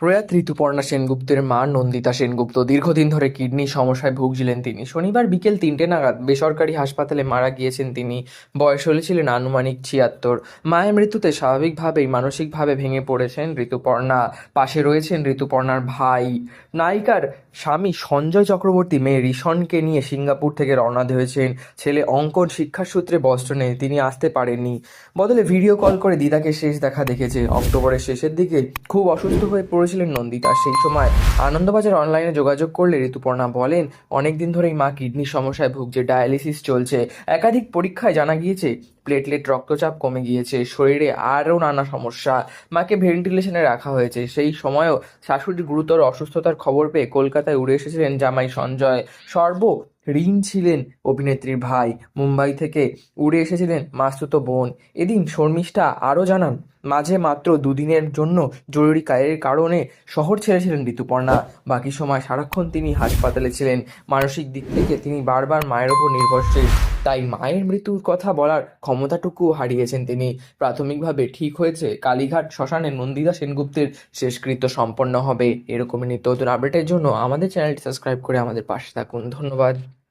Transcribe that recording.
প্রয়াত ঋতুপর্ণা সেনগুপ্তের মা নন্দিতা সেনগুপ্ত দীর্ঘদিন ধরে কিডনি সমস্যায় ভুগছিলেন তিনি। শনিবার বিকেল তিনটে নাগাদ বেসরকারি হাসপাতালে মারা গিয়েছেন তিনি। বয়স হলেছিলেন আনুমানিক ছিয়াত্তর। মায়ের মৃত্যুতে স্বাভাবিকভাবেই, মানসিকভাবে ভেঙে পড়েছেন ঋতুপর্ণা। পাশে রয়েছেন ঋতুপর্ণার ভাই। নায়িকার স্বামী সঞ্জয় চক্রবর্তী, মেয়ে রিশনকে নিয়ে সিঙ্গাপুর থেকে রওনা দিয়েছেন। ছেলে অঙ্কন শিক্ষার সূত্রে বস্টনে, তিনি আসতে পারেননি। বদলে ভিডিও কল করে দিদাকে শেষ দেখা দেখেছে। অক্টোবরের শেষের দিকে খুব অসুস্থ হয়ে পড়েছিলেন নন্দিতা। সেই সময় আনন্দবাজার অনলাইনে যোগাযোগ করলে ঋতুপর্ণা বলেন, অনেকদিন ধরেই মা কিডনির সমস্যায় ভুগছে, ডায়ালিসিস চলছে। একাধিক পরীক্ষায় জানা গিয়েছে প্লেটলেট রক্তচাপ কমে গিয়েছে, শরীরে আরও নানা সমস্যা। মাকে ভেন্টিলেশনে রাখা হয়েছে। সেই সময়ও শাশুড়ির গুরুতর অসুস্থতার খবর পেয়ে কলকাতায় উড়ে এসেছিলেন জামাই সঞ্জয়। সর্ব ঋণ ছিলেন অভিনেত্রীর ভাই। মুম্বাই থেকে উড়ে এসেছিলেন মাস্তুতো বোন। এদিন শর্মিষ্ঠা আরও জানান মাঝে মাত্র দুদিনের জন্য জরুরি কাজের কারণে শহর ছেড়েছিলেন ঋতুপর্ণা। বাকি সময় সারাক্ষণ তিনি হাসপাতালে ছিলেন। মানসিক দিক থেকে তিনি বারবার মায়ের ওপর নির্ভরশীল। তাই মায়ের মৃত্যুর কথা বলার ক্ষমতাটুকু হারিয়েছেন তিনি। প্রাথমিকভাবে ঠিক হয়েছে, কালীঘাট শ্মশানে নন্দিতা সেনগুপ্তের শেষকৃত্য সম্পন্ন হবে। এরকমই নিত্য নতুন আপডেটের জন্য আমাদের চ্যানেলটি সাবস্ক্রাইব করে আমাদের পাশে থাকুন। ধন্যবাদ।